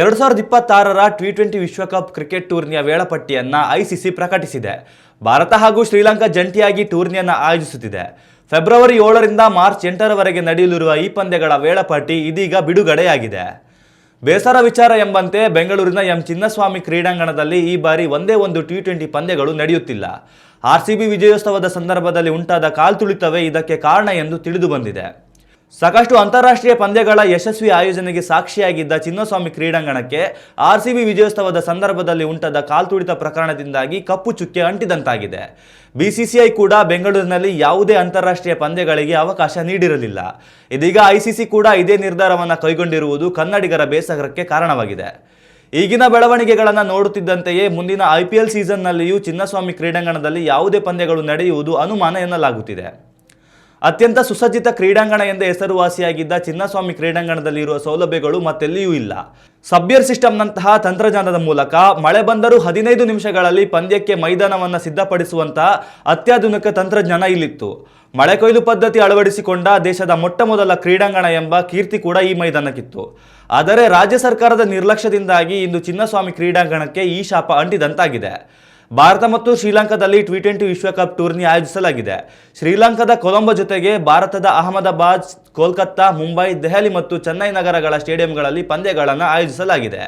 ಎರಡು ಸಾವಿರದ ಇಪ್ಪತ್ತಾರರ ಟಿ ಟ್ವೆಂಟಿ ವಿಶ್ವಕಪ್ ಕ್ರಿಕೆಟ್ ಟೂರ್ನಿಯ ವೇಳಾಪಟ್ಟಿಯನ್ನು ಐಸಿಸಿ ಪ್ರಕಟಿಸಿದೆ. ಭಾರತ ಹಾಗೂ ಶ್ರೀಲಂಕಾ ಜಂಟಿಯಾಗಿ ಟೂರ್ನಿಯನ್ನು ಆಯೋಜಿಸುತ್ತಿದೆ. ಫೆಬ್ರವರಿ ಏಳರಿಂದ ಮಾರ್ಚ್ ಎಂಟರವರೆಗೆ ನಡೆಯಲಿರುವ ಈ ಪಂದ್ಯಗಳ ವೇಳಾಪಟ್ಟಿ ಇದೀಗ ಬಿಡುಗಡೆಯಾಗಿದೆ. ಬೇಸರ ವಿಚಾರ ಎಂಬಂತೆ ಬೆಂಗಳೂರಿನ ಎಂ ಚಿನ್ನಸ್ವಾಮಿ ಕ್ರೀಡಾಂಗಣದಲ್ಲಿ ಈ ಬಾರಿ ಒಂದೇ ಒಂದು ಟಿ ಟ್ವೆಂಟಿ ಪಂದ್ಯಗಳು ನಡೆಯುತ್ತಿಲ್ಲ. ಆರ್ಸಿಬಿ ವಿಜಯೋತ್ಸವದ ಸಂದರ್ಭದಲ್ಲಿ ಉಂಟಾದ ಕಾಲ್ತುಳಿತವೇ ಇದಕ್ಕೆ ಕಾರಣ ಎಂದು ತಿಳಿದು ಬಂದಿದೆ. ಸಾಕಷ್ಟು ಅಂತಾರಾಷ್ಟ್ರೀಯ ಪಂದ್ಯಗಳ ಯಶಸ್ವಿ ಆಯೋಜನೆಗೆ ಸಾಕ್ಷಿಯಾಗಿದ್ದ ಚಿನ್ನಸ್ವಾಮಿ ಕ್ರೀಡಾಂಗಣಕ್ಕೆ ಆರ್ಸಿಬಿ ವಿಜಯೋತ್ಸವದ ಸಂದರ್ಭದಲ್ಲಿ ಉಂಟಾದ ಕಾಲ್ತುಳಿತ ಪ್ರಕರಣದಿಂದಾಗಿ ಕಪ್ಪು ಚುಕ್ಕೆ ಅಂಟಿದಂತಾಗಿದೆ. ಬಿಸಿಸಿಐ ಕೂಡ ಬೆಂಗಳೂರಿನಲ್ಲಿ ಯಾವುದೇ ಅಂತಾರಾಷ್ಟ್ರೀಯ ಪಂದ್ಯಗಳಿಗೆ ಅವಕಾಶ ನೀಡಿರಲಿಲ್ಲ. ಇದೀಗ ಐಸಿಸಿ ಕೂಡ ಇದೇ ನಿರ್ಧಾರವನ್ನು ಕೈಗೊಂಡಿರುವುದು ಕನ್ನಡಿಗರ ಬೇಸರಕ್ಕೆ ಕಾರಣವಾಗಿದೆ. ಈಗಿನ ಬೆಳವಣಿಗೆಗಳನ್ನು ನೋಡುತ್ತಿದ್ದಂತೆಯೇ ಮುಂದಿನ ಐ ಪಿ ಎಲ್ ಸೀಸನ್ನಲ್ಲಿಯೂ ಚಿನ್ನಸ್ವಾಮಿ ಕ್ರೀಡಾಂಗಣದಲ್ಲಿ ಯಾವುದೇ ಪಂದ್ಯಗಳು ನಡೆಯುವುದು ಅನುಮಾನ ಎನ್ನಲಾಗುತ್ತಿದೆ. ಅತ್ಯಂತ ಸುಸಜ್ಜಿತ ಕ್ರೀಡಾಂಗಣ ಎಂದೇ ಹೆಸರುವಾಸಿಯಾಗಿದ್ದ ಚಿನ್ನಸ್ವಾಮಿ ಕ್ರೀಡಾಂಗಣದಲ್ಲಿ ಇರುವ ಸೌಲಭ್ಯಗಳು ಮತ್ತೆಲ್ಲಿಯೂ ಇಲ್ಲ. ಸಬ್ಯರ್ ಸಿಸ್ಟಮ್ನಂತಹ ತಂತ್ರಜ್ಞಾನದ ಮೂಲಕ ಮಳೆ ಬಂದರೂ ಹದಿನೈದು ನಿಮಿಷಗಳಲ್ಲಿ ಪಂದ್ಯಕ್ಕೆ ಮೈದಾನವನ್ನು ಸಿದ್ಧಪಡಿಸುವಂತಹ ಅತ್ಯಾಧುನಿಕ ತಂತ್ರಜ್ಞಾನ ಇಲ್ಲಿತ್ತು. ಮಳೆ ಕೊಯ್ಲು ಪದ್ಧತಿ ಅಳವಡಿಸಿಕೊಂಡ ದೇಶದ ಮೊಟ್ಟ ಮೊದಲ ಕ್ರೀಡಾಂಗಣ ಎಂಬ ಕೀರ್ತಿ ಕೂಡ ಈ ಮೈದಾನಕ್ಕಿತ್ತು. ಆದರೆ ರಾಜ್ಯ ಸರ್ಕಾರದ ನಿರ್ಲಕ್ಷ್ಯದಿಂದಾಗಿ ಇಂದು ಚಿನ್ನಸ್ವಾಮಿ ಕ್ರೀಡಾಂಗಣಕ್ಕೆ ಈ ಶಾಪ ಅಂಟಿದಂತಾಗಿದೆ. ಭಾರತ ಮತ್ತು ಶ್ರೀಲಂಕಾದಲ್ಲಿ ಟಿ ಟ್ವೆಂಟಿ ವಿಶ್ವಕಪ್ ಟೂರ್ನಿ ಆಯೋಜಿಸಲಾಗಿದೆ. ಶ್ರೀಲಂಕಾದ ಕೊಲಂಬೋ ಜೊತೆಗೆ ಭಾರತದ ಅಹಮದಾಬಾದ್, ಕೋಲ್ಕತ್ತಾ, ಮುಂಬೈ, ದೆಹಲಿ ಮತ್ತು ಚೆನ್ನೈ ನಗರಗಳ ಸ್ಟೇಡಿಯಂಗಳಲ್ಲಿ ಪಂದ್ಯಗಳನ್ನು ಆಯೋಜಿಸಲಾಗಿದೆ.